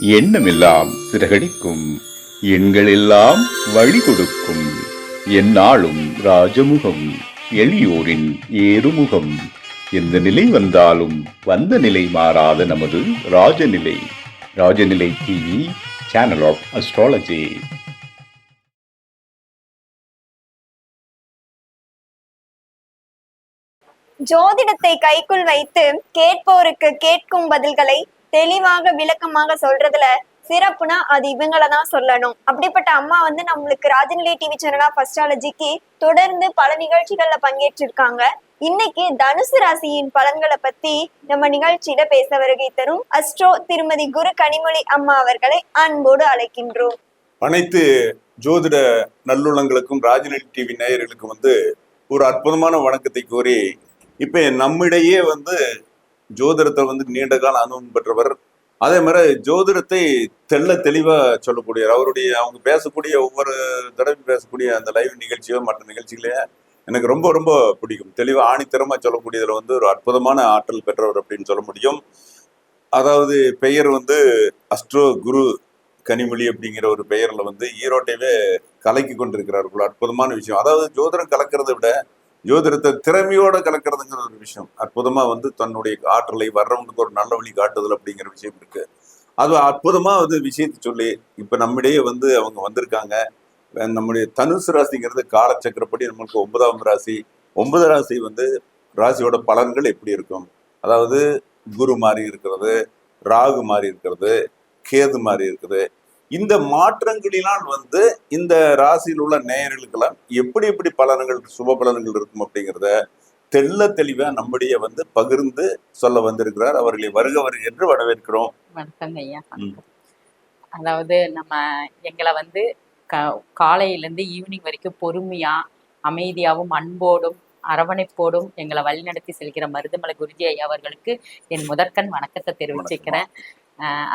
எண்ணமெல்லாம் சிறகடிக்கும். எண்களெல்லாம் வழி கொடுக்கும் எந்நாளும் ராஜமுகம் எளியோரின் ஏறுமுகம். எந்த நிலை வந்தாலும் வந்த நிலை மாறாத நமது Rajanilai. Rajanilai TV channel of astrology ஜோதிடத்தை கைக்குள் வைத்து கேட்போருக்கு கேட்கும் பதில்களை தெளிவாக விளக்கமாக சொல்றதுல சிறப்புனா அது இவங்கள தான் சொல்லணும். அப்படிப்பட்ட அம்மா வந்து நம்மளுக்கு ராஜநிலை டிவி சேனலா ஃபர்ஸ்டாலஜிக்கு தொடர்ந்து பல நிகழ்ச்சிகள்ல பங்கேற்றிருக்காங்க. இன்னைக்கு தனுசு ராசியின் பலன்களை பத்தி நம்ம நிகழ்ச்சியில பேச வருகை தரும் அஸ்ட்ரோ திருமதி குரு கனிமொழி அம்மா அவர்களை அன்போடு அழைக்கின்றோம். அனைத்து ஜோதிட நல்லுள்ளங்களுக்கும் ராஜநிலை டிவி நேயர்களுக்கும் வந்து ஒரு அற்புதமான வணக்கத்தை கூறி இப்ப நம்மிடையே வந்து ஜோதிடத்தை வந்து நீண்ட கால அனுபவம் பெற்றவர். அதே மாதிரி ஜோதிடத்தை தெல்ல தெளிவா சொல்லக்கூடியவர். அவருடைய அவங்க பேசக்கூடிய ஒவ்வொரு தடவையும் பேசக்கூடிய அந்த லைவ் நிகழ்ச்சியோ மற்ற நிகழ்ச்சிகளையே எனக்கு ரொம்ப ரொம்ப பிடிக்கும். தெளிவா ஆணித்தரமா சொல்லக்கூடியதுல வந்து ஒரு அற்புதமான ஆற்றல் பெற்றவர் அப்படின்னு சொல்ல முடியும். அதாவது பெயர் வந்து அஸ்ட்ரோ குரு கனிமொழி அப்படிங்கிற ஒரு பெயரில் வந்து ஈரோட்டையவே கலக்கி கொண்டிருக்கிறார் அற்புதமான விஷயம். அதாவது ஜோதிடம் கலக்கிறத விட ஜோதிடத்தை திறமையோட கலக்கிறதுங்கிற ஒரு விஷயம். அற்புதமா வந்து தன்னுடைய ஆற்றலை வர்றவங்களுக்கு ஒரு நல்ல வழி காட்டுதல் அப்படிங்கிற விஷயம் இருக்கு. அது அற்புதமா வந்து விஷயத்தை சொல்லி இப்ப நம்மிடையே வந்து அவங்க வந்திருக்காங்க. நம்முடைய தனுசு ராசிங்கிறது காலச்சக்கரப்படி நம்மளுக்கு ஒன்பதாம் ராசி. ஒன்பது ராசி வந்து ராசியோட பலன்கள் எப்படி இருக்கும்? அதாவது குரு மாறி இருக்கிறது ராகு மாறி இருக்கிறது கேது மாறி இருக்குது. இந்த மாற்றங்களினால் வந்து இந்த ராசியில் உள்ள நேயர்களுக்கெல்லாம் எப்படி எப்படி பலன்கள் சுப பலன்கள் இருக்கும் அப்படிங்கிறத தெள்ள தெளிவா நம்முடைய வந்து பகிர்ந்து சொல்ல வந்திருக்கிறார். அவர்களை வருக வருக என்று வரவேற்கிறோம். வணக்கங்க ஐயா வணக்கம். அதாவது நம்ம எங்களை வந்து க காலையிலேருந்து ஈவினிங் வரைக்கும் பொறுமையா அமைதியாகவும் அன்போடும் அரவணைப்போடும் எங்களை வழிநடத்தி செல்கிற மருதமலை குருஜி ஐயா அவர்களுக்கு என் முதற்கண் வணக்கத்தை தெரிவிச்சுக்கிறேன்.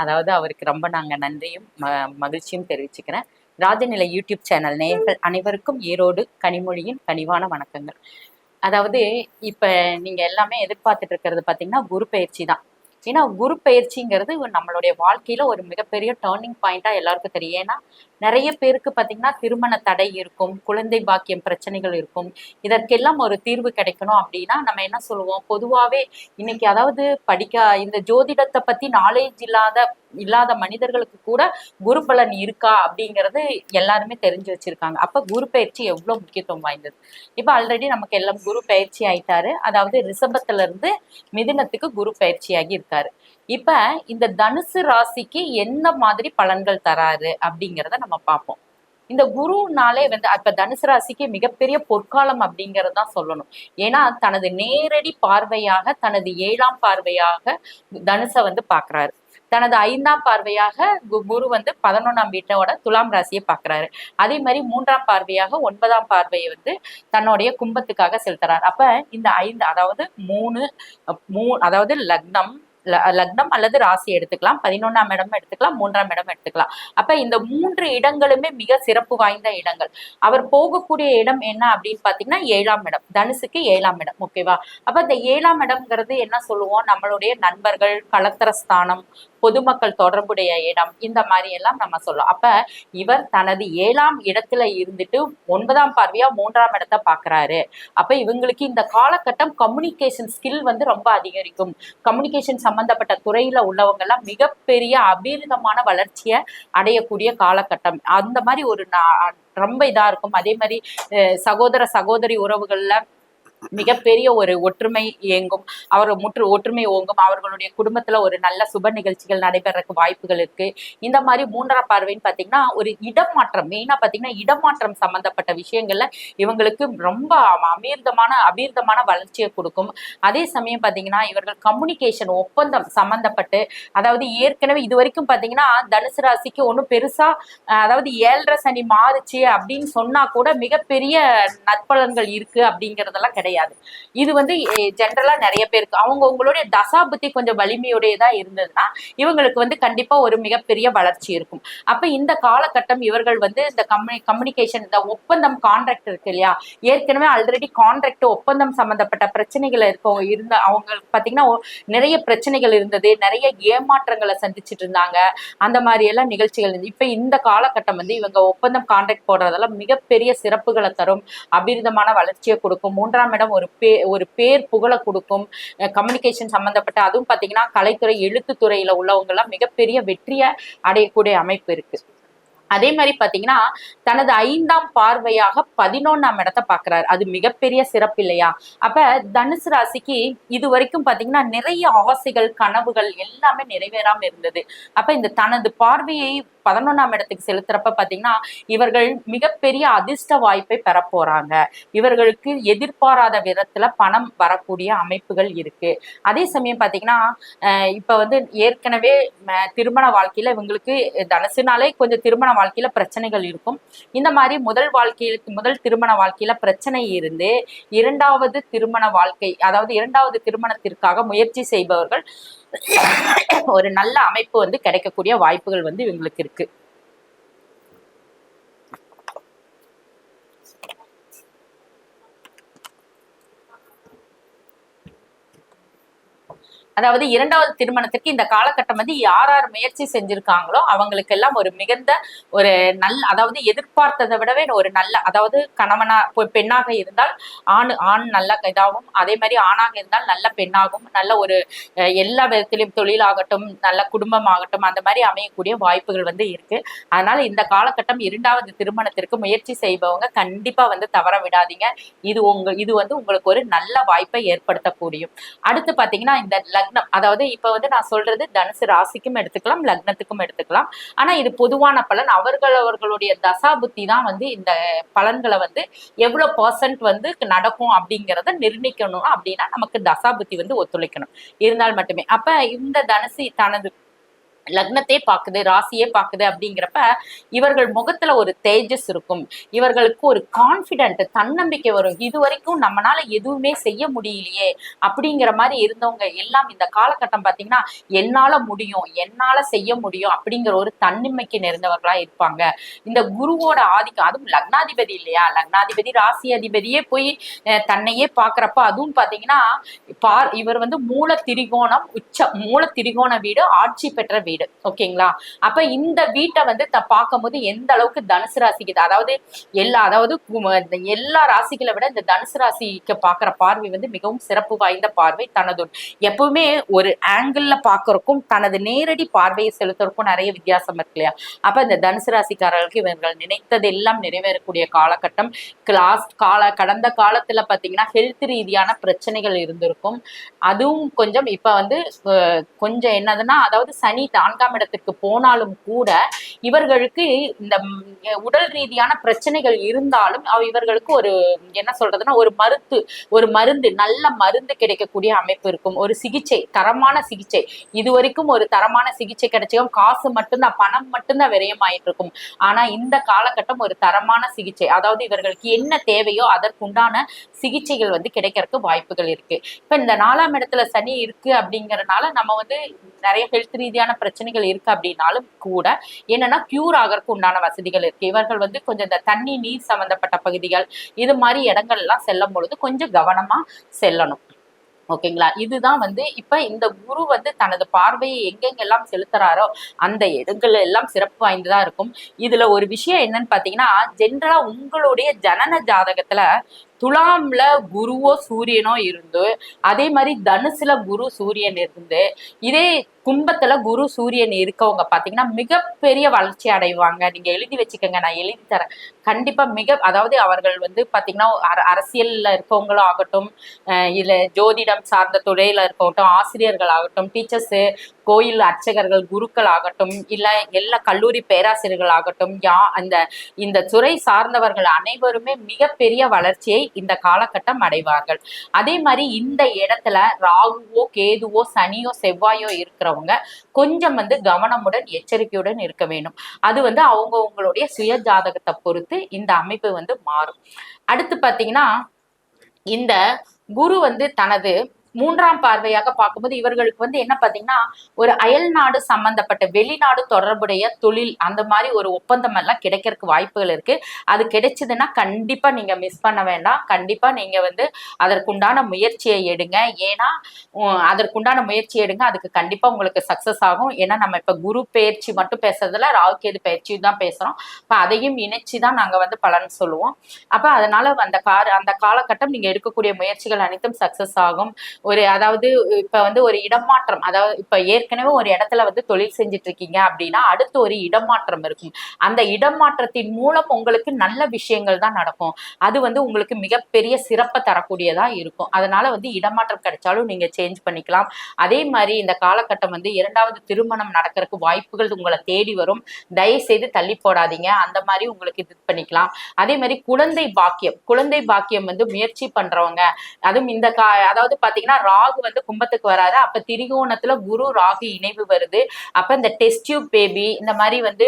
அதாவது அவருக்கு ரொம்ப நாங்கள் நன்றியும் ம மகிழ்ச்சியும் தெரிவிச்சுக்கிறேன். ராஜநிலை யூடியூப் சேனல் நேயர்கள் அனைவருக்கும் ஈரோடு கனிமொழியின் கனிவான வணக்கங்கள். அதாவது இப்போ நீங்கள் எல்லாமே எதிர்பார்த்துட்டு இருக்கிறது பார்த்தீங்கன்னா குரு பயிற்சி தான். ஏன்னா குரு பயிற்சிங்கிறது நம்மளுடைய வாழ்க்கையில ஒரு மிகப்பெரிய டேர்னிங் பாயிண்டா எல்லாருக்கும் தெரியும். ஏன்னா நிறைய பேருக்கு பார்த்தீங்கன்னா திருமண தடை இருக்கும் குழந்தை பாக்கியம் பிரச்சனைகள் இருக்கும். இதற்கெல்லாம் ஒரு தீர்வு கிடைக்கணும் அப்படின்னா நம்ம என்ன சொல்லுவோம்? பொதுவாகவே இன்னைக்கு அதாவது படிக்க இந்த ஜோதிடத்தை பற்றி நாலேஜ் இல்லாத இல்லாத மனிதர்களுக்கு கூட குரு பலன் இருக்கா அப்படிங்கிறது எல்லாருமே தெரிஞ்சு வச்சிருக்காங்க. அப்போ குரு பயிற்சி எவ்வளோ முக்கியத்துவம் வாய்ந்தது? இப்போ ஆல்ரெடி நமக்கு எல்லாம் குரு பயிற்சி ஆயிட்டாரு. அதாவது ரிஷபத்துல இருந்து மிதினத்துக்கு குரு பயிற்சியாகி இருக்காரு. இப்ப இந்த தனுசு ராசிக்கு என்ன மாதிரி பலன்கள் தராரு அப்படிங்கிறத நம்ம பார்ப்போம். இந்த குருனாலே வந்து அப்ப தனுசு ராசிக்கு மிகப்பெரிய பொற்காலம் அப்படிங்கறது தான் சொல்லணும். ஏன்னா தனது நேரடி பார்வையாக தனது ஏழாம் பார்வையாக தனுசை வந்து பாக்குறாரு தனது ஐந்தாம் பார்வையாக கு- குரு வந்து பதினொன்றாம் வீட்டோட துலாம் ராசியை பார்க்கறாரு. அதே மாதிரி மூன்றாம் பார்வையாக ஒன்பதாம் பார்வையை வந்து தன்னுடைய கும்பத்துக்காக செலுத்துறாரு. அப்ப இந்த ஐந்து அதாவது மூணு மூ அதாவது லக்னம் லக்னம் அல்லது ராசி எடுத்துக்கலாம். பதினொன்றாம் இடம் எடுத்துக்கலாம். மூன்றாம் இடம் எடுத்துக்கலாம். அப்ப இந்த மூன்று இடங்களுமே மிக சிறப்பு வாய்ந்த இடங்கள். அவர் போகக்கூடிய இடம் என்ன அப்படின்னு பாத்தீங்கன்னா ஏழாம் இடம். தனுசுக்கு ஏழாம் இடம். ஓகேவா அப்ப இந்த ஏழாம் இடம்ங்கிறது என்ன சொல்லுவோம்? நம்மளுடைய நண்பர்கள் கலத்திரஸ்தானம் பொதுமக்கள் தொடர்புடைய இடம் இந்த மாதிரி எல்லாம் நம்ம சொல்லலாம். அப்ப இவர் தனது ஏழாம் இடத்துல இருந்துட்டு ஒன்பதாம் பார்வையா மூன்றாம் இடத்த பாக்குறாரு அப்ப இவங்களுக்கு இந்த காலகட்டம் கம்யூனிகேஷன் ஸ்கில் வந்து ரொம்ப அதிகரிக்கும். கம்யூனிகேஷன் சம்பந்தப்பட்ட துறையில உள்ளவங்க எல்லாம் மிகப்பெரிய அபீரிதமான வளர்ச்சியை அடையக்கூடிய காலகட்டம். அந்த மாதிரி ஒரு நா- ரொம்ப இதா இருக்கும். அதே மாதிரி சகோதர சகோதரி உறவுகள்ல மிகப்பெரிய ஒரு ஒற்றுமை இயங்கும். அவர் முற்று ஒற்றுமை ஓங்கும். அவர்களுடைய குடும்பத்துல ஒரு நல்ல சுப நிகழ்ச்சிகள் நடைபெறக்கு வாய்ப்புகள் இருக்கு. இந்த மாதிரி மூன்றாம் பார்வைன்னு பாத்தீங்கன்னா ஒரு இடமாற்றம் மெயினா பாத்தீங்கன்னா இடமாற்றம் சம்பந்தப்பட்ட விஷயங்கள்ல இவங்களுக்கு ரொம்ப அமீர்தமான அபீர்தமான வளர்ச்சியை கொடுக்கும். அதே சமயம் பாத்தீங்கன்னா இவர்கள் கம்யூனிகேஷன் ஒப்பந்தம் சம்பந்தப்பட்டு அதாவது ஏற்கனவே இது வரைக்கும் பாத்தீங்கன்னா தனுசு ராசிக்கு ஒன்றும் பெருசா அதாவது ஏழரை சனி மாறுச்சு அப்படின்னு சொன்னா கூட மிகப்பெரிய நற்பலன்கள் இருக்கு அப்படிங்கறதெல்லாம் கிடையாது. கிடையாது. இது வந்து ஜென்ரலா நிறைய பேருக்கு அவங்க உங்களுடைய தசா புத்தி கொஞ்சம் வலிமையுடையதா இருந்ததுன்னா இவங்களுக்கு வந்து கண்டிப்பா ஒரு மிகப்பெரிய வளர்ச்சி இருக்கும். அப்ப இந்த காலகட்டம் இவர்கள் வந்து இந்த கம்யூனி கம்யூனிகேஷன் இந்த ஒப்பந்தம் கான்ட்ராக்ட் இருக்கு இல்லையா? ஏற்கனவே ஆல்ரெடி கான்ட்ராக்ட் ஒப்பந்தம் சம்பந்தப்பட்ட பிரச்சனைகள் இருக்கவங்க இருந்த அவங்களுக்கு பாத்தீங்கன்னா நிறைய பிரச்சனைகள் இருந்தது நிறைய ஏமாற்றங்களை சந்திச்சுட்டு இருந்தாங்க. அந்த மாதிரி எல்லாம் நிகழ்ச்சிகள் இப்ப இந்த காலகட்டம் வந்து இவங்க ஒப்பந்தம் கான்ட்ராக்ட் போடுறதெல்லாம் மிகப்பெரிய சிறப்புகளை தரும் அபிரிதமான வளர்ச்சியை கொடுக்கும். மூன்றாம் இடம் மேடம் ஒரு பே ஒரு பேர் புகழ கொடுக்கும் கம்யூனிகேஷன் சம்மந்தப்பட்ட அதுவும் பார்த்தீங்கன்னா கலைத்துறை எழுத்துத்துறையில உள்ளவங்க எல்லாம் மிகப்பெரிய வெற்றியை அடையக்கூடிய அமைப்பு இருக்கு. அதே மாதிரி பாத்தீங்கன்னா தனது ஐந்தாம் பார்வையாக பதினொன்னாம் இடத்தை பாக்குறாரு. அது மிகப்பெரிய சிறப்பு இல்லையா? அப்ப தனுசு ராசிக்கு இது வரைக்கும் பாத்தீங்கன்னா நிறைய ஆசைகள் கனவுகள் எல்லாமே நிறைவேறாம இருந்தது. அப்ப இந்த தனது பார்வையை பதினொன்னாம் இடத்துக்கு செலுத்துறப்ப பாத்தீங்கன்னா இவர்கள் மிகப்பெரிய அதிர்ஷ்ட வாய்ப்பை பெற போறாங்க இவர்களுக்கு எதிர்பாராத விதத்துல பணம் வரக்கூடிய அமைப்புகள் இருக்கு. அதே சமயம் பாத்தீங்கன்னா அஹ் இப்ப வந்து ஏற்கனவே திருமண வாழ்க்கையில இவங்களுக்கு தனுசுனாலே கொஞ்சம் திருமண வாழ்க்கையில பிரச்சனைகள் இருக்கும். இந்த மாதிரி முதல் வாழ்க்கையில முதல் திருமண வாழ்க்கையில பிரச்சனை இருந்து இரண்டாவது திருமண வாழ்க்கை அதாவது இரண்டாவது திருமணத்திற்காக முயற்சி செய்பவர்கள் ஒரு நல்ல அமைப்பு வந்து கிடைக்கக்கூடிய வாய்ப்புகள் வந்து இவங்களுக்கு இருக்கு. அதாவது இரண்டாவது திருமணத்திற்கு இந்த காலகட்டம் வந்து யார் யார் முயற்சி செஞ்சிருக்காங்களோ அவங்களுக்கு எல்லாம் ஒரு மிகுந்த ஒரு நல்ல அதாவது எதிர்பார்த்ததை விடவே ஒரு நல்ல அதாவது கணவனா பெண்ணாக இருந்தால் ஆண் ஆண் நல்ல இதாகவும் அதே மாதிரி ஆணாக இருந்தால் நல்ல பெண்ணாகவும் நல்ல ஒரு எல்லா விதத்திலும் தொழிலாகட்டும் நல்ல குடும்பமாகட்டும் அந்த மாதிரி அமையக்கூடிய வாய்ப்புகள் வந்து இருக்கு. அதனால இந்த காலகட்டம் இரண்டாவது திருமணத்திற்கு முயற்சி செய்பவங்க கண்டிப்பா வந்து தவற விடாதீங்க. இது உங்க இது வந்து உங்களுக்கு ஒரு நல்ல வாய்ப்பை ஏற்படுத்தக்கூடியும் அடுத்து பாத்தீங்கன்னா இந்த லக்னம். அதாவது இப்ப வந்து நான் சொல்றது தனுசு ராசிக்கும் எடுத்துக்கலாம் லக்னத்துக்கும் எடுத்துக்கலாம். ஆனா இது பொதுவான பலன். அவர்கள் அவர்களுடைய தசா புத்தி தான் வந்து இந்த பலன்களை வந்து எவ்வளவு பர்சன்ட் வந்து நடக்கும் அப்படிங்கிறத நிர்ணயிக்கணும் அப்படின்னா நமக்கு தசா புத்தி வந்து ஒத்துழைக்கணும். இருந்தால் மட்டுமே. அப்ப இந்த தனுசு தனது லக்னத்தை பாக்குது ராசியே பாக்குது அப்படிங்கிறப்ப இவர்கள் முகத்துல ஒரு தேஜஸ் இருக்கும். இவர்களுக்கு ஒரு கான்பிடென்ட் தன்னம்பிக்கை வரும். இது வரைக்கும் நம்மனால எதுவுமே செய்ய முடியலையே அப்படிங்கிற மாதிரி இருந்தவங்க எல்லாம் இந்த காலகட்டம் பாத்தீங்கன்னா என்னால முடியும் என்னால செய்ய முடியும் அப்படிங்கிற ஒரு தன்னம்பிக்கை நிறைந்தவர்களா இருப்பாங்க. இந்த குருவோட ஆதிக்கம் அதுவும் லக்னாதிபதி இல்லையா? லக்னாதிபதி ராசி அதிபதியே போய் தன்னையே பாக்குறப்ப அதுவும் பாத்தீங்கன்னா பார் இவர் வந்து மூல திரிகோணம் உச்ச மூல திரிகோண வீடு ஆட்சி பெற்ற வீடு. ஓகேங்களா அப்ப இந்த வீட்டை வந்து த பார்க்கும்போது எந்த அளவுக்கு தனுசு ராசிக்கு அதாவது எல்லா அதாவது எல்லா ராசிகளை விட இந்த தனுசு ராசிக்கு பார்க்குற பார்வை வந்து மிகவும் சிறப்பு வாய்ந்த பார்வை தனது எப்பவுமே ஒரு ஆங்கிள் பார்க்கறதுக்கும் தனது நேரடி பார்வையை செலுத்துறதுக்கும் நிறைய வித்தியாசம் இருக்கு இல்லையா? அப்ப இந்த தனுசு ராசிக்காரர்களுக்கு இவர்கள் நினைத்தது எல்லாம் நிறைவேறக்கூடிய காலகட்டம். கிளாஸ் கால கடந்த காலத்துல பாத்தீங்கன்னா ஹெல்த் ரீதியான பிரச்சனைகள் இருந்திருக்கும். அதுவும் கொஞ்சம் இப்ப வந்து கொஞ்சம் என்னதுன்னா அதாவது சனி நான்காம் இடத்துக்கு போனாலும் கூட இவர்களுக்கு இந்த உடல் ரீதியான பிரச்சனைகள் இருந்தாலும் இவர்களுக்கு ஒரு என்ன சொல்றதுன்னா ஒரு மருத்து ஒரு மருந்து நல்ல மருந்து கிடைக்கக்கூடிய அமைப்பு இருக்கும். ஒரு சிகிச்சை தரமான சிகிச்சை. இது வரைக்கும் ஒரு தரமான சிகிச்சை கிடைச்சிக்கும் காசு மட்டும்தான் பணம் மட்டும்தான் விரயமாயிட்டு இருக்கும். ஆனா இந்த காலகட்டம் ஒரு தரமான சிகிச்சை. அதாவது இவர்களுக்கு என்ன தேவையோ அதற்குண்டான சிகிச்சைகள் வந்து கிடைக்கிறதுக்கு வாய்ப்புகள் இருக்கு. இப்ப இந்த நாலாம் இடத்துல சனி இருக்கு அப்படிங்கறதுனால நம்ம வந்து நிறைய ஹெல்த் ரீதியான பிரச்சனை பிரச்சனைகள் இருக்கு அப்படின்னாலும் கூட என்னன்னா கியூர் ஆகறதுக்கு உண்டான வசதிகள் இருக்கு. இவர்கள் வந்து கொஞ்சம் இந்த தண்ணி நீர் சம்பந்தப்பட்ட பகுதிகள் இது மாதிரி இடங்கள் எல்லாம் செல்லும் பொழுது கொஞ்சம் கவனமா செல்லணும். ஓகேங்களா? இதுதான் வந்து இப்ப இந்த குரு வந்து தனது பார்வையை எங்கெங்கெல்லாம் செலுத்துறாரோ அந்த இடங்கள் எல்லாம் சிறப்பு வாய்ந்ததா இருக்கும். இதுல ஒரு விஷயம் என்னன்னு பாத்தீங்கன்னா ஜென்ரலா உங்களுடைய ஜனன ஜாதகத்துல துலாம்ல குருவோ சூரியனோ இருந்து அதே மாதிரி தனுசுல குரு சூரியன் இருந்து இதே கும்பத்துல குரு சூரியன் இருக்கவங்க பாத்தீங்கன்னா மிகப்பெரிய வளர்ச்சி அடைவாங்க. நீங்க எழுதி வச்சுக்கோங்க நான் எழுதி தரேன். கண்டிப்பா மிக அதாவது அவர்கள் வந்து பாத்தீங்கன்னா அர- அரசியல்ல இருக்கவங்களும் ஆகட்டும் இல்ல ஜோதிடம் சார்ந்த துறையில இருக்கட்டும் ஆசிரியர்கள் ஆகட்டும் டீச்சர்ஸ் கோயில் அர்ச்சகர்கள் குருக்கள் ஆகட்டும் இல்ல எல்லா கல்லூரி பேராசிரியர்கள் ஆகட்டும் யா அந்த இந்த துறை சார்ந்தவர்கள் அனைவருமே மிகப்பெரிய வளர்ச்சியை இந்த காலகட்டம் அடைவார்கள். அதே மாதிரி இந்த இடத்துல ராகுவோ கேதுவோ சனியோ செவ்வாயோ இருக்கிறவங்க கொஞ்சம் வந்து கவனமுடன் எச்சரிக்கையுடன் இருக்க வேண்டும். அது வந்து அவங்கவுங்களுடைய சுய ஜாதகத்தை பொறுத்து இந்த அமைப்பு வந்து மாறும். அடுத்து பாத்தீங்கன்னா இந்த குரு வந்து தனது மூன்றாம் பார்வையாக பார்க்கும்போது இவர்களுக்கு வந்து என்ன பாத்தீங்கன்னா ஒரு அயல் நாடு சம்பந்தப்பட்ட வெளிநாடு தொடர்புடைய தொழில் அந்த மாதிரி ஒரு ஒப்பந்தம் எல்லாம் கிடைக்கிறதுக்கு வாய்ப்புகள் இருக்கு. அது கிடைச்சதுன்னா கண்டிப்பா நீங்க மிஸ் பண்ண வேண்டாம். கண்டிப்பா நீங்க வந்து அதற்குண்டான முயற்சியை எடுங்க. ஏன்னா அதற்குண்டான முயற்சி எடுங்க. அதுக்கு கண்டிப்பா உங்களுக்கு சக்சஸ் ஆகும். ஏன்னா நம்ம இப்ப குரு பயிற்சி மட்டும் பேசுறதுல ராகுகேது பயிற்சி தான் பேசுறோம். இப்ப அதையும் இணைச்சு தான் நாங்க வந்து பலன் சொல்லுவோம். அப்ப அதனால அந்த கார அந்த காலகட்டம் நீங்க எடுக்கக்கூடிய முயற்சிகள் அனைத்தும் சக்சஸ் ஆகும். ஒரு அதாவது இப்ப வந்து ஒரு இடமாற்றம் அதாவது இப்ப ஏற்கனவே ஒரு இடத்துல வந்து தொழில் செஞ்சுட்டு இருக்கீங்க அப்படின்னா அடுத்து ஒரு இடமாற்றம் இருக்கும். அந்த இடமாற்றத்தின் மூலம் உங்களுக்கு நல்ல விஷயங்கள் தான் நடக்கும். அது வந்து உங்களுக்கு மிகப்பெரிய சிறப்பை தரக்கூடியதா இருக்கும். அதனால வந்து இடமாற்றம் கிடைச்சாலும் நீங்க சேஞ்ச் பண்ணிக்கலாம். அதே மாதிரி இந்த காலகட்டம் வந்து இரண்டாவது திருமணம் நடக்கிறதுக்கு வாய்ப்புகள் உங்களை தேடி வரும். தயவு செய்து தள்ளி போடாதீங்க. அந்த மாதிரி உங்களுக்கு இது பண்ணிக்கலாம். அதே மாதிரி குழந்தை பாக்கியம். குழந்தை பாக்கியம் வந்து முயற்சி பண்றவங்க. அதுவும் இந்த கா அதாவது பாத்தீங்கன்னா ராகு வந்து கும்பத்துக்கு வராது. அப்ப திரிகோணத்துல குரு ராகு இணைவு வருது. அப்ப இந்த டெஸ்ட் டியூப் பேபி இந்த மாதிரி வந்து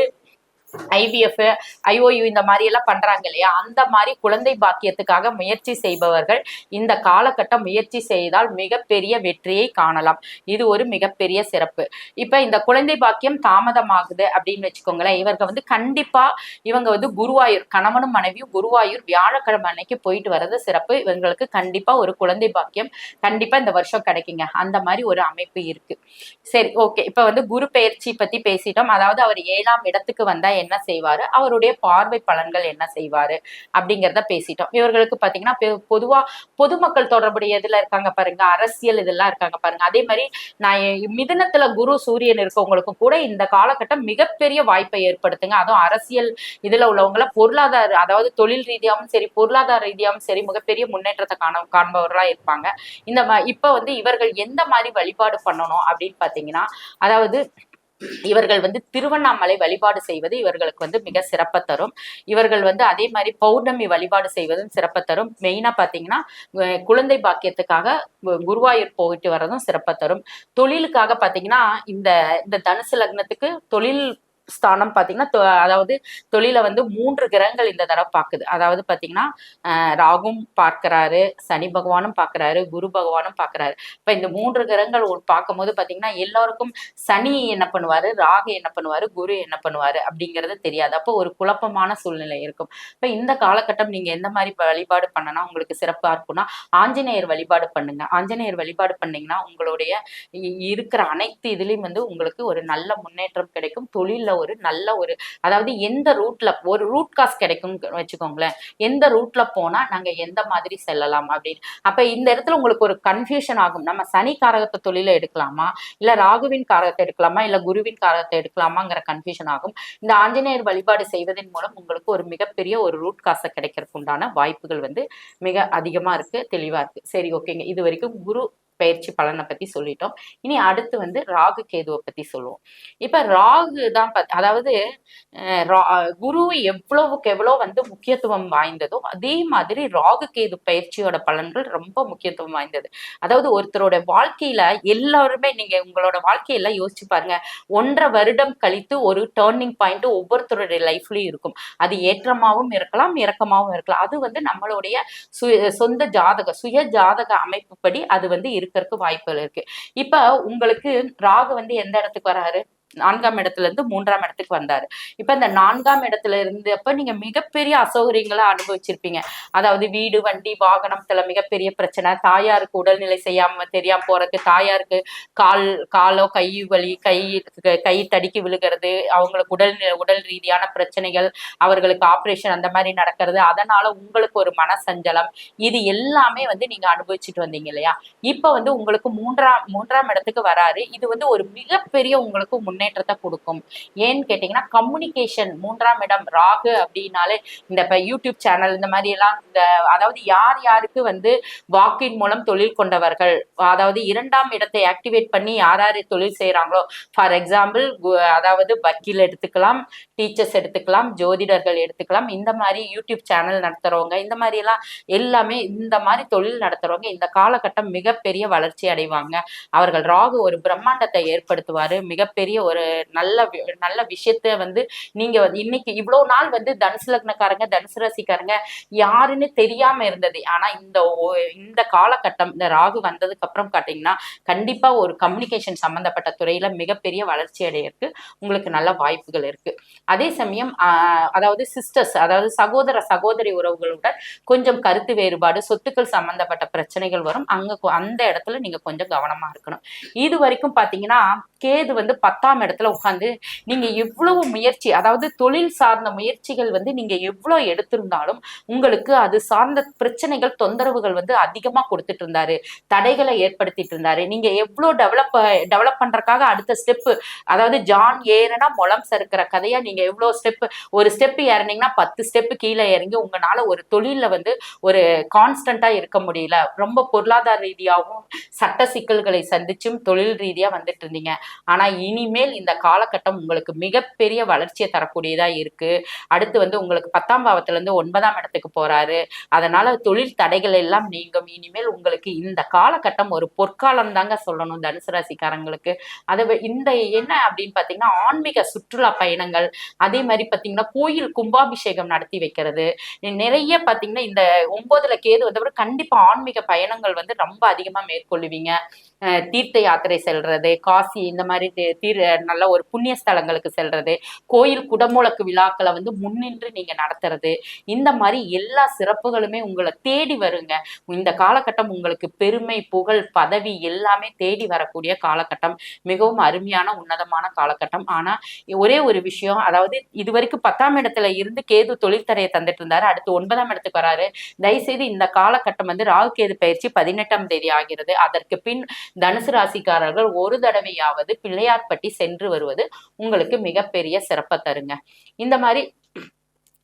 ஐவிஎஃப் ஐஓயு இந்த மாதிரி எல்லாம் பண்றாங்க இல்லையா? அந்த மாதிரி குழந்தை பாக்கியத்துக்காக முயற்சி செய்பவர்கள் இந்த காலகட்டம் முயற்சி செய்தால் மிகப்பெரிய வெற்றியை காணலாம். இது ஒரு மிகப்பெரிய சிறப்பு. இப்ப இந்த குழந்தை பாக்கியம் தாமதமாகுது அப்படின்னு வச்சுக்கோங்களேன். இவர்கள் வந்து கண்டிப்பா இவங்க வந்து குருவாயூர் கணவனும் மனைவியும் குருவாயூர் வியாழக்கிழமை அன்னைக்கு போயிட்டு வர்றது சிறப்பு. இவங்களுக்கு கண்டிப்பா ஒரு குழந்தை பாக்கியம் கண்டிப்பா இந்த வருஷம் கிடைக்குங்க. அந்த மாதிரி ஒரு அமைப்பு இருக்கு. சரி ஓகே. இப்ப வந்து குரு பெயர்ச்சி பத்தி பேசிட்டோம். அதாவது அவர் ஏழாம் இடத்துக்கு வந்தா என்ன செய்வாரு? அவருடைய பார்வை பலன்கள் என்ன செய்வாரு? அப்படிங்கிறத பேசிட்டோம். இவர்களுக்கு பாத்தீங்கன்னா பொதுவா பொதுமக்கள் தொடர்புடைய இதுல இருக்காங்க பாருங்க. அரசியல் இதெல்லாம் இருக்காங்க பாருங்க. அதே மாதிரி நான் மிதனத்துல குரு சூரியன் இருக்கவங்களுக்கும் கூட இந்த காலகட்டம் மிகப்பெரிய வாய்ப்பை ஏற்படுத்துங்க. அதுவும் அரசியல் இதுல உள்ளவங்கள பொருளாதார அதாவது தொழில் ரீதியாகவும் சரி பொருளாதார ரீதியாகவும் சரி மிகப்பெரிய முன்னேற்றத்தை காண காண்பவர்களா இருப்பாங்க. இந்த இப்ப வந்து இவர்கள் எந்த மாதிரி வழிபாடு பண்ணணும் அப்படின்னு பாத்தீங்கன்னா அதாவது இவர்கள் வந்து திருவண்ணாமலை வழிபாடு செய்வது இவர்களுக்கு வந்து மிக சிறப்பை தரும். இவர்கள் வந்து அதே மாதிரி பௌர்ணமி வழிபாடு செய்வதும் சிறப்பை தரும். மெயினா பாத்தீங்கன்னா குழந்தை பாக்கியத்துக்காக குருவாயூர் போயிட்டு வர்றதும் சிறப்பை தரும். தொழிலுக்காக பாத்தீங்கன்னா இந்த இந்த தனுசு லக்னத்துக்கு தொழில் ஸ்தானம் பாத்தீங்கன்னா தொ- அதாவது தொழில வந்து மூன்று கிரகங்கள் இந்த தடவை பார்க்குது அதாவது பாத்தீங்கன்னா ராகும் பார்க்கறாரு சனி பகவானும் பார்க்கறாரு குரு பகவானும் பார்க்கறாரு இப்ப இந்த மூன்று கிரகங்கள் பார்க்கும்போது பாத்தீங்கன்னா எல்லாருக்கும் சனி என்ன பண்ணுவாரு ராகு என்ன பண்ணுவாரு குரு என்ன பண்ணுவாரு அப்படிங்கிறது தெரியாது. அப்போ ஒரு குழப்பமான சூழ்நிலை இருக்கும். இப்போ இந்த காலகட்டம் நீங்க எந்த மாதிரி வழிபாடு பண்ணனா உங்களுக்கு சிறப்பாக இருக்கும்னா ஆஞ்சநேயர் வழிபாடு பண்ணுங்க. ஆஞ்சநேயர் வழிபாடு பண்ணீங்கன்னா உங்களுடைய இ- இருக்கிற அனைத்து இதுலேயும் வந்து உங்களுக்கு ஒரு நல்ல முன்னேற்றம் கிடைக்கும். தொழிலில் ஒரு நல்ல ஒரு அதாவது எந்த ரூட்ல ஒரு ரூட் காஸ் கிடைக்கும் வச்சுக்கோங்களேன். எந்த ரூட்ல போனா நாங்க எந்த மாதிரி செல்லலாம் அப்படின்னு. அப்ப இந்த இடத்துல உங்களுக்கு ஒரு கன்ஃபியூஷன் ஆகும். நம்ம சனி காரகத்தை தொழில எடுக்கலாமா? இல்ல ராகுவின் காரகத்தை எடுக்கலாமா? இல்ல குருவின் காரகத்தை எடுக்கலாமாங்கிற கன்ஃபியூஷன் ஆகும். இந்த ஆஞ்சநேயர் வழிபாடு செய்வதன் மூலம் உங்களுக்கு ஒரு மிகப்பெரிய ஒரு ரூட் காசை கிடைக்கிறதுக்கு உண்டான வாய்ப்புகள் வந்து மிக அதிகமா இருக்கு தெளிவா இருக்கு. சரி ஓகேங்க இது வரைக்கும் குரு பயிற்சி பலனை பத்தி சொல்லிட்டோம். இனி அடுத்து வந்து ராகு கேதுவை பத்தி சொல்லுவோம். இப்ப ராகு தான் அதாவது குரு எவ்வளவுக்கு எவ்வளவு வந்து முக்கியத்துவம் வாய்ந்ததோ அதே மாதிரி ராகு கேது பயிற்சியோட பலன்கள் ரொம்ப முக்கியத்துவம் வாய்ந்தது. அதாவது ஒருத்தரோட வாழ்க்கையில எல்லாருமே நீங்க உங்களோட வாழ்க்கையில யோசிச்சு பாருங்க. ஒன்றரை வருடம் கழித்து ஒரு டேர்னிங் பாயிண்ட் ஒவ்வொருத்தருடைய லைஃப்லயும் இருக்கும். அது ஏற்றமாவும் இருக்கலாம் இறக்கமாகவும் இருக்கலாம். அது வந்து நம்மளுடைய சுய சொந்த ஜாதக சுய ஜாதக அமைப்புப்படி அது வந்து இருக்கிறதுக்கு வாய்ப்புகள் இருக்கு. இப்ப உங்களுக்கு ராகு வந்து எந்த இடத்துக்கு வராரு? நான்காம் இடத்துல இருந்து மூன்றாம் இடத்துக்கு வந்தாரு. இப்ப இந்த நான்காம் இடத்துல இருந்தப்ப நீங்க மிகப்பெரிய அசௌகரியங்களை அனுபவிச்சிருப்பீங்க. அதாவது வீடு வண்டி வாகனத்துல மிகப்பெரிய பிரச்சனை. தாயாருக்கு உடல்நிலை செய்யாம தெரியாம போறதுக்கு தாயாருக்கு கால் காலோ கை வலி கை கை தடுக்கி விழுகிறது அவங்களுக்கு உடல் உடல் ரீதியான பிரச்சனைகள் அவர்களுக்கு ஆப்ரேஷன் அந்த மாதிரி நடக்கிறது. அதனால உங்களுக்கு ஒரு மனசஞ்சலம். இது எல்லாமே வந்து நீங்க அனுபவிச்சுட்டு வந்தீங்க இல்லையா? இப்ப வந்து உங்களுக்கு மூன்றாம் மூன்றாம் இடத்துக்கு வராரு. இது வந்து ஒரு மிகப்பெரிய உங்களுக்கு முன்னே முன்னேற்றத்தை கொடுக்கும். ஏன்னு கேட்டீங்கன்னா கம்யூனிகேஷன் மூன்றாம் இடம் ராகு அப்படின்னாலே இந்த இப்போ யூடியூப் சேனல் இந்த மாதிரி எல்லாம் இந்த அதாவது யார் யாருக்கு வந்து வாக்கின் மூலம் தொழில் கொண்டவர்கள் அதாவது இரண்டாம் இடத்தை ஆக்டிவேட் பண்ணி யார் யார் தொழில் செய்யறாங்களோ ஃபார் எக்ஸாம்பிள் அதாவது வக்கீல் எடுத்துக்கலாம் டீச்சர்ஸ் எடுத்துக்கலாம் ஜோதிடர்கள் எடுத்துக்கலாம் இந்த மாதிரி யூடியூப் சேனல் நடத்துறவங்க இந்த மாதிரி எல்லாம் எல்லாமே இந்த மாதிரி தொழில் நடத்துறவங்க இந்த காலகட்டம் மிகப்பெரிய வளர்ச்சி அடைவாங்க. அவர்கள் ராகு ஒரு பிரம்மாண்டத்தை ஏற்படுத்துவார் மிகப்பெரிய ஒரு ஒரு நல்ல நல்ல விஷயத்த வந்து நீங்க வந்து இன்னைக்கு இவ்வளவு நாள் வந்து தனுசு லக்னக்காரங்க தனுசு ராசிக்காரங்க யாருன்னு தெரியாம இருந்தது. ஆனா இந்த இந்த காலகட்டம் இந்த ராகு வந்ததுக்கு அப்புறம் பாத்தீங்கன்னா கண்டிப்பா ஒரு கம்யூனிகேஷன் சம்பந்தப்பட்ட துறையில மிகப்பெரிய வளர்ச்சி அடையிறதுக்கு உங்களுக்கு நல்ல வாய்ப்புகள் இருக்கு. அதே சமயம் ஆஹ், அதாவது சிஸ்டர்ஸ் அதாவது சகோதர சகோதரி உறவுகளுடன் கொஞ்சம் கருத்து வேறுபாடு சொத்துக்கள் சம்பந்தப்பட்ட பிரச்சனைகள் வரும். அங்க அந்த இடத்துல நீங்க கொஞ்சம் கவனமா இருக்கணும். இது வரைக்கும் பாத்தீங்கன்னா கேது வந்து பத்தாம் இடத்துல உட்காந்து நீங்க எவ்வளவு முயற்சி அதாவது தொழில் சார்ந்த முயற்சிகள் வந்து நீங்க எவ்வளவு எடுத்திருந்தாலும் உங்களுக்கு அது சார்ந்த பிரச்சனைகள் தொந்தரவுகள் வந்து அதிகமா கொடுத்துட்டு இருந்தாரு. தடைகளை ஏற்படுத்திட்டு இருந்தாரு. நீங்க எவ்வளவு டெவலப் டெவலப் பண்றதுக்காக அடுத்த ஸ்டெப் அதாவது ஜான் ஏறனா முளம் சறுக்கிற கதையா நீங்க எவ்வளவு ஸ்டெப் ஒரு ஸ்டெப் இறங்குனீங்கன்னா பத்து ஸ்டெப் கீழே இறங்கி உங்களால ஒரு தொழில வந்து ஒரு கான்ஸ்டண்டா இருக்க முடியல. ரொம்ப பொருளாதார ரீதியாகவும் சட்ட சிக்கல்களை சந்திச்சும் தொழில் ரீதியா வந்துட்டு இருந்தீங்க. ஆனா இனிமேல் இந்த காலகட்டம் உங்களுக்கு மிகப்பெரிய வளர்ச்சியை தரக்கூடியதா இருக்கு. அடுத்து வந்து உங்களுக்கு பத்தாம் பாவத்திலேருந்து ஒன்பதாம் இடத்துக்கு போறாரு. அதனால தொழில் தடைகள் எல்லாம் நீங்கும். இனிமேல் உங்களுக்கு இந்த காலகட்டம் ஒரு பொற்காலம் தாங்க சொல்லணும் தனுசு ராசிக்காரங்களுக்கு. அதை இந்த என்ன அப்படின்னு பாத்தீங்கன்னா ஆன்மீக சுற்றுலா பயணங்கள். அதே மாதிரி பாத்தீங்கன்னா கோயில் கும்பாபிஷேகம் நடத்தி வைக்கிறது. நிறைய பாத்தீங்கன்னா இந்த ஒன்பதுல கேது வந்தவரை கண்டிப்பா ஆன்மீக பயணங்கள் வந்து ரொம்ப அதிகமா மேற்கொள்ளுவீங்க. தீர்த்த யாத்திரை செல்றது காசி இந்த மாதிரி தீ- தீர் நல்ல ஒரு புண்ணிய ஸ்தலங்களுக்கு செல்றது கோயில் குடமுழக்கு விழாக்களை வந்து முன்னின்று நீங்க நடத்துறது இந்த மாதிரி எல்லா சிறப்புகளுமே உங்களை தேடி வருங்க. இந்த காலகட்டம் உங்களுக்கு பெருமை புகழ் பதவி எல்லாமே தேடி வரக்கூடிய காலகட்டம். மிகவும் அருமையான உன்னதமான காலகட்டம். ஆனா ஒரே ஒரு விஷயம் அதாவது இது வரைக்கும் பத்தாம் இடத்துல இருந்து கேது தொழில்தரையை தந்துட்டு இருந்தாரு அடுத்து ஒன்பதாம் இடத்துக்கு வராரு. தயவுசெய்து இந்த காலகட்டம் வந்து ராகு கேது பயிற்சி பதினெட்டாம் தேதி ஆகிறது. அதற்கு பின் தனுசு ராசிக்காரர்கள் ஒரு தடவையாவது பிள்ளையார்பட்டி சென்று வருவது உங்களுக்கு மிகப்பெரிய சிறப்பை தருங்க. இந்த மாதிரி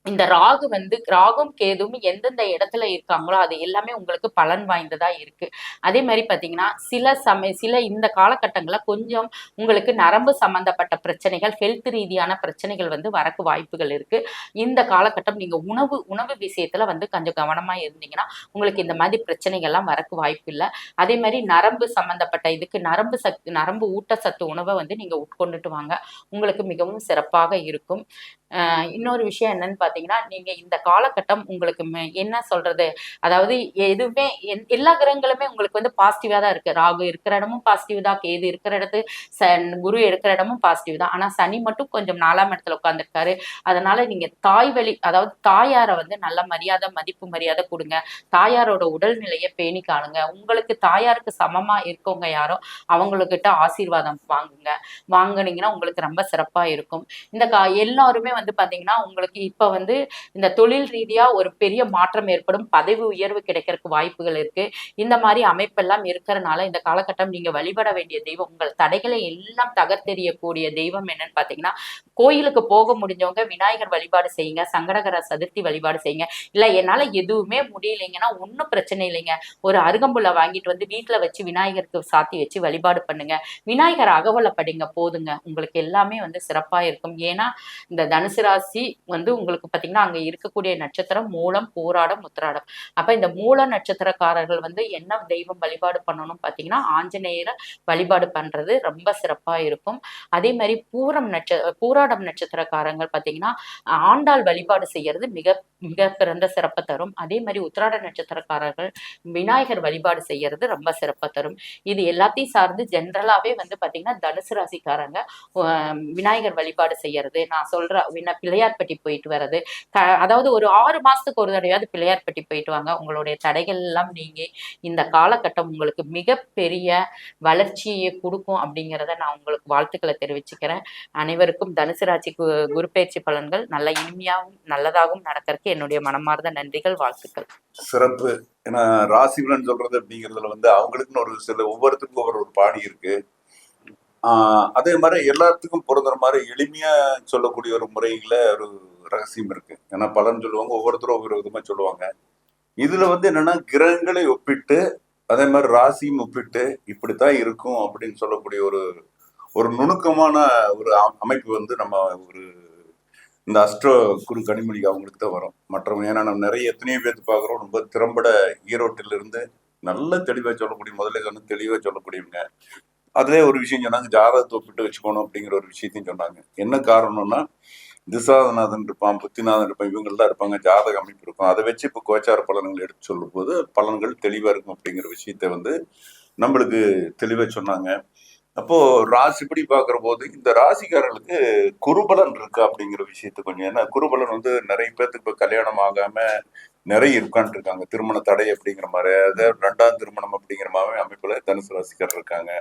இந்த ராகு வந்து ராகும் கேதும் எந்தெந்த இடத்துல இருக்காங்களோ அது எல்லாமே உங்களுக்கு பலன் வாய்ந்ததா இருக்கு. அதே மாதிரி பாத்தீங்கன்னா சில சமய சில இந்த காலகட்டங்களில் கொஞ்சம் உங்களுக்கு நரம்பு சம்பந்தப்பட்ட பிரச்சனைகள் ஹெல்த் ரீதியான பிரச்சனைகள் வந்து வரக்கு வாய்ப்புகள் இருக்கு. இந்த காலகட்டம் நீங்க உணவு உணவு விஷயத்துல வந்து கொஞ்சம் கவனமா இருந்தீங்கன்னா உங்களுக்கு இந்த மாதிரி பிரச்சனைகள்லாம் வரக்கு வாய்ப்பு இல்லை அதே மாதிரி நரம்பு சம்பந்தப்பட்ட இதுக்கு நரம்பு சத்து நரம்பு ஊட்டச்சத்து உணவை வந்து நீங்க உட்கொண்டுட்டு வாங்க. உங்களுக்கு மிகவும் சிறப்பாக இருக்கும். இன்னொரு விஷயம் என்னன்னு பார்த்தீங்கன்னா நீங்க இந்த காலகட்டம் உங்களுக்கு என்ன சொல்றது? அதாவது எதுவுமே எல்லா கிரகங்களுமே உங்களுக்கு வந்து பாசிட்டிவாக தான் இருக்கு. ராகு இருக்கிற இடமும் பாசிட்டிவ் தான் கேது இருக்கிற இடத்து சன் குரு இருக்கிற இடமும் பாசிட்டிவ் தான். ஆனா சனி மட்டும் கொஞ்சம் நாலாம் இடத்துல உட்காந்துருக்காரு அதனால நீங்க தாய் வழி அதாவது தாயாரை வந்து நல்ல மரியாதை மதிப்பு மரியாதை கொடுங்க. தாயாரோட உடல்நிலையை பேணி காணுங்க. உங்களுக்கு தாயாருக்கு சமமா இருக்கவங்க யாரோ அவங்களுக்கிட்ட ஆசீர்வாதம் வாங்குங்க. வாங்குனீங்கன்னா உங்களுக்கு ரொம்ப சிறப்பா இருக்கும். இந்த கா எல்லாருமே வந்து பாத்தீங்கன்னா உங்களுக்கு இப்போ வந்து வந்து இந்த தொழில் ரீதியா ஒரு பெரிய மாற்றம் ஏற்படும். பதவி உயர்வு கிடைக்கிறதுக்கு வாய்ப்புகள் இருக்கு. இந்த மாதிரி அமைப்பெல்லாம் இருக்கிறனால இந்த காலகட்டம் நீங்க வழிபட வேண்டிய தெய்வம் உங்கள் தடைகளை எல்லாம் தகர்த்தெறியக்கூடிய தெய்வம் என்னன்னு பாத்தீங்கன்னா கோயிலுக்கு போக முடிஞ்சவங்க விநாயகர் வழிபாடு செய்யுங்க சங்கடகர சதுர்த்தி வழிபாடு செய்யுங்க. இல்ல என்னால எதுவுமே முடியலைங்கன்னா ஒன்றும் பிரச்சனை இல்லைங்க. ஒரு அருகம்புல வாங்கிட்டு வந்து வீட்டுல வச்சு விநாயகருக்கு சாத்தி வச்சு வழிபாடு பண்ணுங்க. விநாயகர் அகவலை படிங்க போதுங்க. உங்களுக்கு எல்லாமே வந்து சிறப்பா இருக்கும். ஏன்னா இந்த தனுசு ராசி வந்து உங்களுக்கு பாத்தீங்கன்னா அங்க இருக்கக்கூடிய நட்சத்திரம் மூலம் போராடம் உத்திராடம் அப்ப இந்த மூல நட்சத்திரக்காரர்கள் வந்து என்ன தெய்வம் வழிபாடு பண்ணணும் பாத்தீங்கன்னா ஆஞ்சநேயரை வழிபாடு பண்றது ரொம்ப சிறப்பா இருக்கும். அதே மாதிரி பூரம் நட்ச பூராடம் நட்சத்திரக்காரங்கள் பாத்தீங்கன்னா ஆண்டாள் வழிபாடு செய்யறது மிக மிக பிறந்த சிறப்பை தரும். அதே மாதிரி உத்திராட நட்சத்திரக்காரர்கள் விநாயகர் வழிபாடு செய்யறது ரொம்ப சிறப்பை தரும். இது எல்லாத்தையும் சார்ந்து ஜென்ரலாவே வந்து பாத்தீங்கன்னா தனுசு ராசிக்காரங்க விநாயகர் வழிபாடு செய்யறது. நான் சொல்ற பிள்ளையார்பட்டி போயிட்டு வர்றது அதாவது ஒரு ஆறு மாசத்துக்கு ஒரு தடவையாவது பிள்ளையார்பட்டி போயிட்டு வாங்க. உங்களுடைய தடைகள் எல்லாம் நீங்கி இந்த காலகட்டம் உங்களுக்கு மிகப்பெரிய வளர்ச்சியை கொடுக்கும் அப்படிங்கிறத நான் உங்களுக்கு வாழ்த்துக்களை தெரிவிச்சுக்கிறேன். அனைவருக்கும் தனுசு ராசி குரு பயிற்சி பலன்கள் நல்ல இனிமையாகவும் நல்லதாகவும் நடக்கறதுக்கு என்னுடைய மனமார்ந்த நன்றிகள் வாழ்த்துக்கள். சிறப்பு. ஏன்னா ராசிபலன் சொல்றது அப்படிங்கிறதுல வந்து அவங்களுக்குன்னு ஒரு சில ஒவ்வொருத்தருக்கும் ஒவ்வொரு ஒரு பாணி இருக்கு. ஆஹ் அதே மாதிரி எல்லாத்துக்கும் பொருந்துற மாதிரி எளிமையா சொல்லக்கூடிய ஒரு முறைகளை ஒரு ரகசியம் இருக்கு. ஏன்னா பலன் சொல்லுவாங்க ஒவ்வொருத்தரும் ஒவ்வொரு விதமா சொல்லுவாங்க. இதுல வந்து என்னன்னா கிரகங்களை ஒப்பிட்டு அதே மாதிரி ராசியும் ஒப்பிட்டு இப்படித்தான் இருக்கும் அப்படின்னு சொல்லக்கூடிய ஒரு ஒரு நுணுக்கமான ஒரு அமைப்பு வந்து நம்ம ஒரு இந்த அஸ்ட்ரோ குரு கனிமொழி அவங்களுக்கு தான் வரும். மற்றவங்க ஏன்னா நம்ம நிறைய எத்தனையோ பேர்த்து பார்க்குறோம். ரொம்ப திறம்பட ஈரோட்டில் இருந்து நல்ல தெளிவாக சொல்லக்கூடிய முதல்ல சொன்ன தெளிவாக சொல்லக்கூடியவங்க. அதுலேயே ஒரு விஷயம் சொன்னாங்க ஜாதகத்தை ஒப்பிட்டு வச்சுக்கணும் அப்படிங்கிற ஒரு விஷயத்தையும் சொன்னாங்க. என்ன காரணம்னா திசாதநாதன் இருப்பான் புத்திநாதன் இருப்பான் இவங்கள்தான் இருப்பாங்க ஜாதக அமைப்பு இருக்கும். அதை வச்சு இப்போ கோச்சார பலன்கள் எடுத்து சொல்லும் போது பலன்கள் தெளிவாக இருக்கும் அப்படிங்கிற விஷயத்த வந்து நம்மளுக்கு தெளிவாக சொன்னாங்க. அப்போது ராசிப்படி பார்க்குற போது இந்த ராசிக்காரர்களுக்கு குருபலன் இருக்கு அப்படிங்கிற விஷயத்த கொஞ்சம் ஏன்னா குருபலன் வந்து நிறைய பேர்த்துக்கு இப்போ கல்யாணம் ஆகாமல் நிறைய இருக்கான்ட்டு இருக்காங்க திருமண தடை அப்படிங்கிற மாதிரி அதாவது ரெண்டாம் திருமணம் அப்படிங்கிற மாதிரி அமைப்புல தனுசு ராசிக்காரர் இருக்காங்க.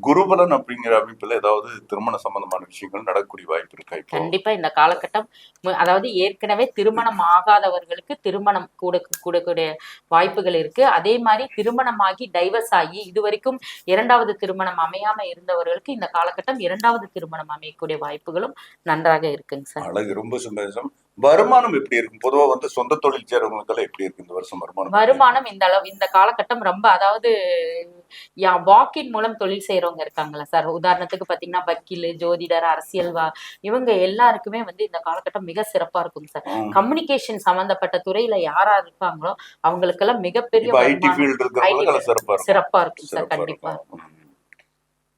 குருபலன் அப்படிங்கிற அமைப்புல ஏதாவது திருமண சம்பந்தமான விஷயங்கள் நடக்கக்கூடிய வாய்ப்பு இருக்கா கண்டிப்பா இந்த காலகட்டம் அதாவது ஏற்கனவே திருமணம் ஆகாதவர்களுக்கு திருமணம் கூட கூடக்கூடிய வாய்ப்புகள் இருக்கு. அதே மாதிரி திருமணமாகி டைவர்ஸ் ஆகி இதுவரைக்கும் இரண்டாவது திருமணம் அமையாம இருந்தவர்களுக்கு இந்த காலகட்டம் இரண்டாவது திருமணம் அமையக்கூடிய வாய்ப்புகளும் நன்றாக இருக்குங்க சார். அழகு. ரொம்ப சந்தோஷம். வருமானம் எப்படி இருக்கும்? பொதுவா வந்து சொந்த தொழில் செய்றவங்களுக்கெல்லாம் எப்படி இருக்கு இந்த வருஷம் வருமானம்? வருமானம் இந்த அளவு இந்த காலகட்டம் ரொம்ப அதாவது வாக்கின் மூலம் தொழில் செய்யறவங்க இருக்காங்களா சார் உதாரணத்துக்கு பாத்தீங்கன்னா வக்கீல் ஜோதிடர் அரசியல்வா இவங்க எல்லாருக்குமே வந்து இந்த காலகட்டம் மிக சிறப்பா இருக்கும் சார். கம்யூனிகேஷன் சம்பந்தப்பட்ட துறையில யாரா இருக்காங்களோ அவங்களுக்கெல்லாம் மிகப்பெரிய சிறப்பா இருக்கும். சார் கண்டிப்பா இருக்கும்.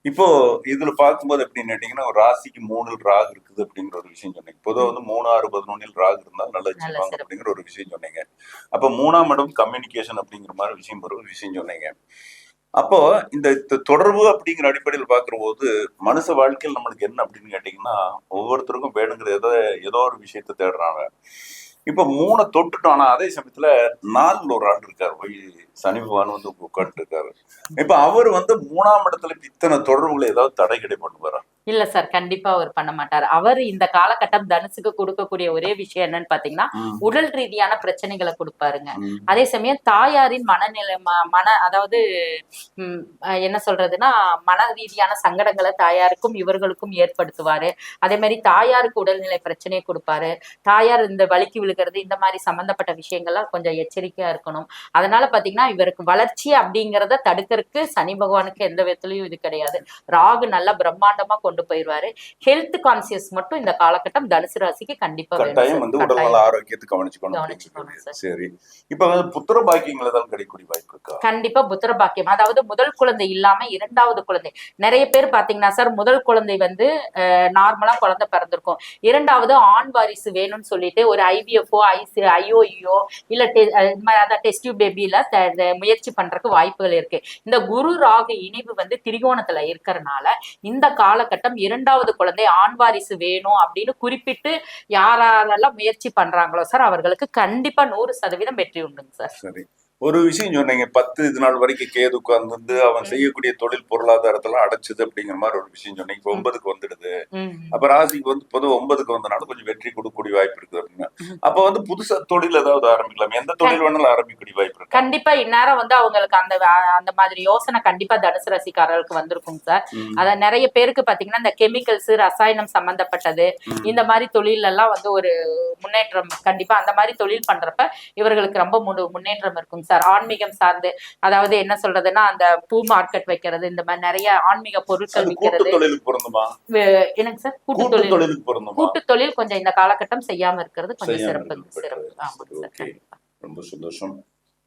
இப்போ இதுல பார்க்கும்போது எப்படின்னு கேட்டீங்கன்னா ஒரு ராசிக்கு மூணில் ராகு இருக்குது அப்படிங்கிற ஒரு விஷயம் சொன்னீங்க. பொதுவா வந்து மூணு ஆறு பதினொன்னில் ராகு இருந்தா நல்லா வச்சுப்பாங்க. அப்படிங்கிற ஒரு விஷயம் சொன்னீங்க. அப்ப மூணாம் இடம் கம்யூனிகேஷன் அப்படிங்கிற மாதிரி விஷயம் ஒரு விஷயம் சொன்னீங்க. அப்போ இந்த தொடர்பு அப்படிங்கிற அடிப்படையில் பார்க்குற போது மனுஷ வாழ்க்கையில் நம்மளுக்கு என்ன அப்படின்னு கேட்டிங்கன்னா ஒவ்வொருத்தருக்கும் வேணுங்கிற ஏதோ ஏதோ ஒரு விஷயத்தை தேடுறாங்க. இப்போ மூணை தொட்டுட்டோம் ஆனா அதே சமயத்துல நாலுல ஒரு ஆள் இருக்காரு. போய் சனி பகவான் வந்து உட்காந்துட்டு இருக்காரு. இப்ப அவர் வந்து மூணாம் இடத்துல இத்தனை தொடர்புகளை ஏதாவது தடை கிடை பண்ணுவாரா? இல்ல சார் கண்டிப்பா அவர் பண்ண மாட்டார். அவர் இந்த காலகட்டம் தனுசுக்கு கொடுக்கக்கூடிய ஒரே விஷயம் என்னன்னு பாத்தீங்கன்னா உடல் ரீதியான பிரச்சனைகளை கொடுப்பாருங்க. அதே சமயம் தாயாரின் மனநிலை மன அதாவது என்ன சொல்றதுன்னா மன ரீதியான சங்கடங்களை தாயாருக்கும் இவர்களுக்கும் ஏற்படுத்துவாரு. அதே மாதிரி தாயாருக்கு உடல்நிலை பிரச்சனையை கொடுப்பாரு. தாயார் இந்த வலிக்கு விழுகிறது இந்த மாதிரி சம்பந்தப்பட்ட விஷயங்கள்லாம் கொஞ்சம் எச்சரிக்கையா இருக்கணும். அதனால பாத்தீங்கன்னா இவருக்கு வளர்ச்சி அப்படிங்கறத தடுக்கிறதுக்கு சனி பகவானுக்கு எந்த விதத்துலயும் இது கிடையாது. ராகு நல்லா பிரம்மாண்டமா கொண்டு போயிருவாரு ஹெல்த் கான்சியஸ் மட்டும் இந்த காலகட்டம் தனுசு ராசிக்கு கண்டிப்பா கட்டாயம். வந்து உடல்நல. ஆரோக்கியத்தை கவனிச்சுக்கணும். சரி. இப்ப புத்திர பாக்கியங்கள் ஏதாவது கிடைக்கக்கூடிய வாய்ப்பு இருக்கா? கண்டிப்பா புத்திர பாக்கியம். அதாவது முதல் குழந்தை இல்லாம இரண்டாவது குழந்தை. நிறைய பேர் பாத்தீங்கன்னா சார் முதல் குழந்தை வந்து நார்மலா குழந்தை பிறந்திருக்கும். இரண்டாவது ஆண் வாரிசு வேணும்னு சொல்லிட்டு ஒரு ஐவிஎஃப்ஓ ஐசி ஐஓஇஓ இல்ல அதான் டெஸ்டிவ் பேபியில முயற்சி பண்றதுக்கு வாய்ப்புகள் இருக்கு. இந்த குரு ராகு இணைவு வந்து திரிகோணத்துல இருக்கறனால இந்த காலகட்டம் இரண்டாவது குழந்தை ஆண் வாரிசு வேணும் அப்படின்னு குறிப்பிட்டு யாரெல்லாம் முயற்சி பண்றாங்களோ சார் அவர்களுக்கு கண்டிப்பா நூறு சதவீதம் வெற்றி உண்டுங்க சார். சரி. ஒரு விஷயம் சொன்னீங்க பத்து இது நாள் வரைக்கும் கேது உட்கார்ந்து அவன் செய்யக்கூடிய தொழில் பொருளாதாரத்தெல்லாம் அடைச்சது அப்படிங்கிற மாதிரி ஒரு விஷயம் சொன்னீங்க இப்ப ஒன்பதுக்கு வந்துடுது. அப்ப ராசிக்கு வந்து பொதுவா ஒன்பதுக்கு வந்தனால கொஞ்சம் வெற்றி கொடுக்கக்கூடிய வாய்ப்பு இருக்குது அப்படின்னா. அப்ப வந்து புதுசா தொழில் ஏதாவது ஆரம்பிக்கலாம் எந்த தொழில் வேணாலும் ஆரம்பிக்கக்கூடிய வாய்ப்பு இருக்கு கண்டிப்பா இந்நேரம் வந்து அவங்களுக்கு அந்த அந்த மாதிரி யோசனை கண்டிப்பா தனுசு ராசிக்காரர்களுக்கு வந்திருக்கும் சார் ம். அத நிறைய பேருக்கு பாத்தீங்கன்னா இந்த கெமிக்கல்ஸ் ரசாயனம் சம்பந்தப்பட்டது. இந்த மாதிரி தொழில் எல்லாம் வந்து ஒரு முன்னேற்றம் கண்டிப்பா அந்த மாதிரி தொழில் பண்றப்ப இவர்களுக்கு ரொம்ப முன்னு- முன்னேற்றம் இருக்கும் சார் ஆன்மீகம் சார்ந்து. அதாவது என்ன சொல்றதுன்னா அந்த பூ மார்க்கெட் வைக்கிறது இந்த மாதிரி நிறைய ஆன்மீக பொருட்கள் விற்கிறது எனக்கு சார்? கூட்டு தொழில் கூட்டு தொழில் கொஞ்சம் இந்த காலகட்டம் செய்யாம இருக்கிறது கொஞ்சம் சிறப்பு. சிறப்பு. ரொம்ப சந்தோஷம்.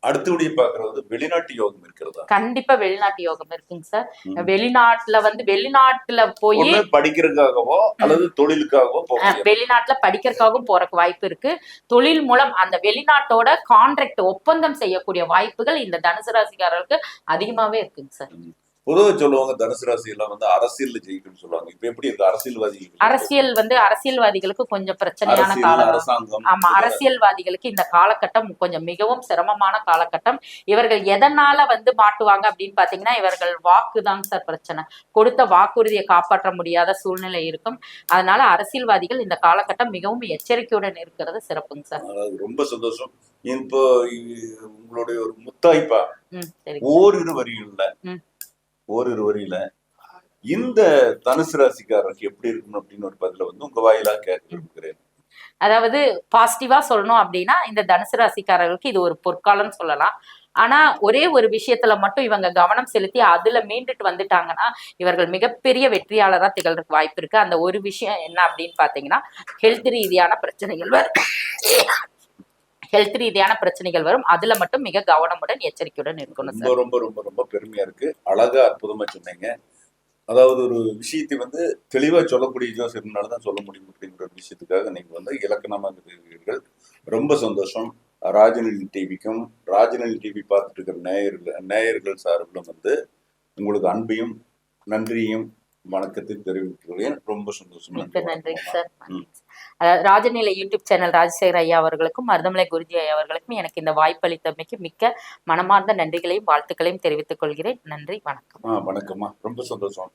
அடுத்தபடி பாக்குறது வெளிநாட்டு யோகம் இருக்கிறதா? கண்டிப்பா வெளிநாட்டு யோகம் இருக்குங்க சார். வெளிநாட்டுல வந்து வெளிநாட்டுல போய் படிக்கிறதுக்காகவோ அல்லது தொழிலுக்காகவோ. வெளிநாட்டுல படிக்கிறதுக்காகவும் போறக்கு வாய்ப்பு இருக்கு. தொழில் மூலம் அந்த வெளிநாட்டோட கான்ட்ராக்ட் ஒப்பந்தம் செய்யக்கூடிய வாய்ப்புகள் இந்த தனுசு ராசிக்காரர்களுக்கு அதிகமாவே இருக்குங்க சார். பொதுவா சொல்லுவாங்க தனுசு ராசி எல்லாம் வந்து அரசியல்ல ஜெயிக்கும்னு சொல்லுவாங்க. இப்ப எப்படி இருக்கு? அரசியல்வாதி அரசியல் வந்து அரசியல்வாதிகளுக்கு கொஞ்சம் பிரச்சனையான அரசியல், அரசாங்கம். ஆமா அரசியல்வாதிகளுக்கு இந்த காலகட்டம் கொஞ்சம் மிகவும் சிரமமான காலகட்டம். இவர்கள் எதனால வந்து மாட்டுவாங்க அப்படின்னு பாத்தீங்கன்னா இவர்கள் வாக்குதான் சார் பிரச்சனை. கொடுத்த வாக்குறுதியை காப்பாற்ற முடியாத சூழ்நிலை இருக்கும். அதனால அரசியல்வாதிகள் இந்த காலகட்டம் மிகவும் எச்சரிக்கையுடன் இருக்கிறது சிறப்புங்க சார். ரொம்ப சந்தோஷம். இப்போ உங்களுடைய ஒரு முத்தாய்ப்பா ஓரிரு வரிகள்ல. ஓரிரு வரியில இந்த தனுசு ராசிக்காரருக்கு எப்படி இருக்கணும் அப்படின்னு ஒரு பதில வந்து உங்க வாயிலா கேட்க விரும்புகிறேன். அதாவது பாசிட்டிவா சொல்லணும் அப்படின்னா இந்த தனுசு ராசிக்காரர்களுக்கு இது ஒரு பொற்காலம்னு சொல்லலாம். ஆனா ஒரே ஒரு விஷயத்துல மட்டும் இவங்க கவனம் செலுத்தி அதுல மீண்டுட்டு வந்துட்டாங்கன்னா இவர்கள் மிகப்பெரிய வெற்றியாளரா திகழ்றதுக்கு வாய்ப்பு இருக்கு. அந்த ஒரு விஷயம் என்ன அப்படின்னு பாத்தீங்கன்னா ஹெல்த் ரீதியான பிரச்சனைகள் வரும். ஹெல்த் ரீதியான பிரச்சனைகள் வரும். அதுல மட்டும் மிக கவனமுடன் எச்சரிக்கையுடன் இருக்கணும் ரொம்ப ரொம்ப ரொம்ப ரொம்ப பெருமையா இருக்கு. அழகா அற்புதமா சொன்னீங்க. அதாவது ஒரு விஷயத்தை வந்து தெளிவா சொல்லக்கூடிய ஜோசியர்னால தான் சொல்ல முடியும் அப்படிங்கிற ஒரு விஷயத்துக்காக நீங்க வந்து இலக்கணமாக இருக்கிறீர்கள். ரொம்ப சந்தோஷம். ராஜநிலை டிவிக்கும் ராஜநிலை டிவி பார்த்துட்டு இருக்கிற நேயர்கள் நேயர்கள் சார்பிலும் வந்து உங்களுக்கு அன்பையும் நன்றியும் வணக்கத்தையும் தெரிவித்துக்கிறேன் ரொம்ப சந்தோஷம் நன்றி சார். அதாவது ராஜநிலை யூடியூப் சேனல் ராஜசேகர் ஐயா அவர்களுக்கும் மருதமலை குருஜி ஐயா அவர்களுக்கும் எனக்கு இந்த வாய்ப்பளித்தமைக்கு மிக்க மனமார்ந்த நன்றிகளையும் வாழ்த்துக்களையும் தெரிவித்துக் கொள்கிறேன் நன்றி வணக்கம். வணக்கம்மா. ரொம்ப சந்தோஷம்.